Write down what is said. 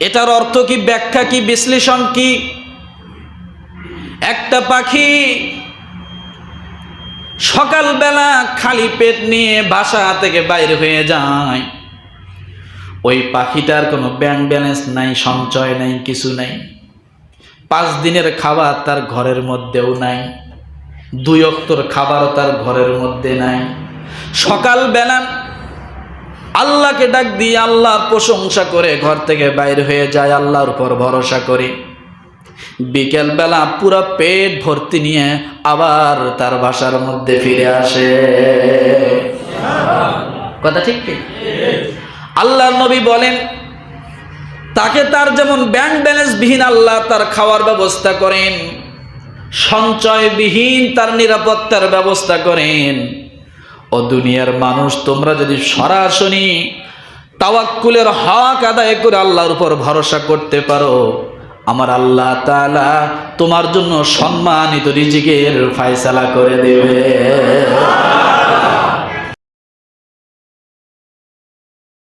এটার অর্থ কি, ব্যাখ্যা কি, বিশ্লেষণ কি? একটা পাখি সকালবেলা খালি পেট নিয়ে বাসা থেকে বাইরে হয়ে যায়। ওই পাখিটার কোনো ব্যাংক ব্যালেন্স নাই, সঞ্চয় নাই, কিছু নাই। পাঁচ দিনের খাবার তার ঘরের মধ্যেও নাই। দুই অক্তর খাবারও তার ঘরের মধ্যে নাই। সকালবেলা আল্লাহকে ডাক দিয়ে আল্লাহর প্রশংসা করে ঘর থেকে বাইর হয়ে যায়, আল্লাহর উপর ভরসা করে। বিকেলবেলা পুরো পেট ভর্তি নিয়ে আবার তার বাসার মধ্যে ফিরে আসে। কথা ঠিক কি? আল্লাহর নবী বলেন, তাকে তার যেমন ব্যাংক ব্যালেন্স বিহীন আল্লাহ তার খাওয়ার ব্যবস্থা করেন, সঞ্চয়বিহীন তার নিরাপত্তার ব্যবস্থা করেন। ও দুনিয়ার মানুষ, তোমরা যদি সরাসরি তাওয়াক্কুলের হক আদায় করে আল্লাহর উপর ভরসা করতে পারো। আমার আল্লাহ তাআলা তোমার জন্য সম্মানিত রিজিকের ফায়সালা করে দেবে।